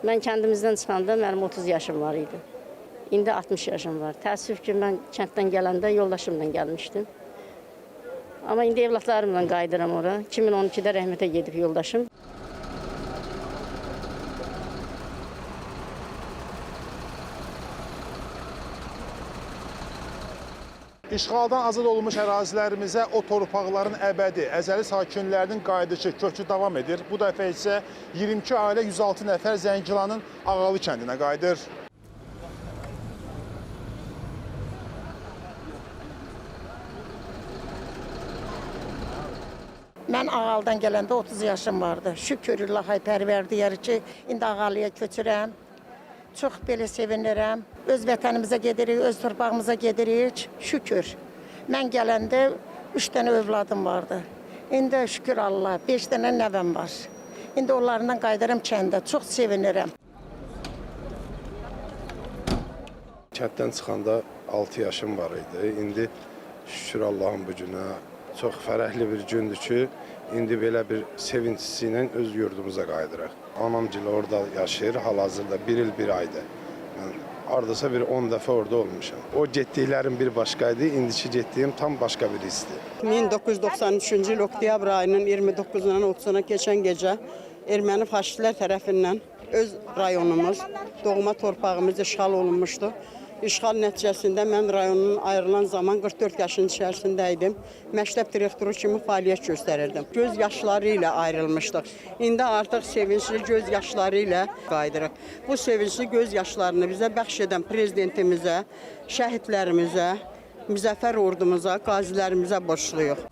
Mən kəndimizdən çıxanda mənim 30 yaşım var idi. İndi 60 yaşım var. Təəssüf ki, mən kənddən gələndə yoldaşımla gəlmişdim. Amma indi evlatlarımla qayıdıram ora. 2012-də rəhmətə gedib yoldaşım. İşğaldan azad olunmuş ərazilərimizə o torpaqların əbədi, əzəli sakinlərinin qayıdışı, köçü davam edir. Bu dəfə isə 22 ailə 106 nəfər Zəngilanın Ağalı kəndinə qayıdır. Mən Ağaldan gələndə 30 yaşım vardı. Şükür Allah'a pərverdiyar ki, indi Ağalıya köçürəm. Çox belə sevinirəm. Öz vətənimizə gedirik, öz torpağımıza gedirik. Şükür. Mən gələndə 3 dənə övladım vardı. İndi şükür Allah, 5 dənə nəvəm var. İndi onlarla qayıdıram kəndə. Çox sevinirəm. Kənddən çıxanda 6 yaşım var idi. İndi şükür Allahın bu günə çox fərəhli bir gündür ki, indi belə bir sevincisi öz yurdumuza qayıdırıq. Anamgil orada yaşayır, hal-hazırda 1 il 1 aydır. Mən hardasa bir 10 dəfə orada olmuşam. O getdiklərim bir başqa idi, indiki getdiyim tam başqa bir histir. 1993-cü il oktyabr ayının 29-dan 30-una keçən gecə erməni faşistlər tərəfindən öz rayonumuz, doğma torpağımız işğal olunmuşdu. İşğal nəticəsində mən rayonun ayrılan zaman 44 yaşın içərisində idim. Məktəb direktoru kimi fəaliyyət göstərirdim. Göz yaşları ilə ayrılmışdıq. İndi artıq sevincli göz yaşları ilə qayıdırıq. Bu sevincli göz yaşlarını bizə bəxş edən prezidentimizə, şəhidlərimizə, müzəffər ordumuza, qazilərimizə borcluyuq.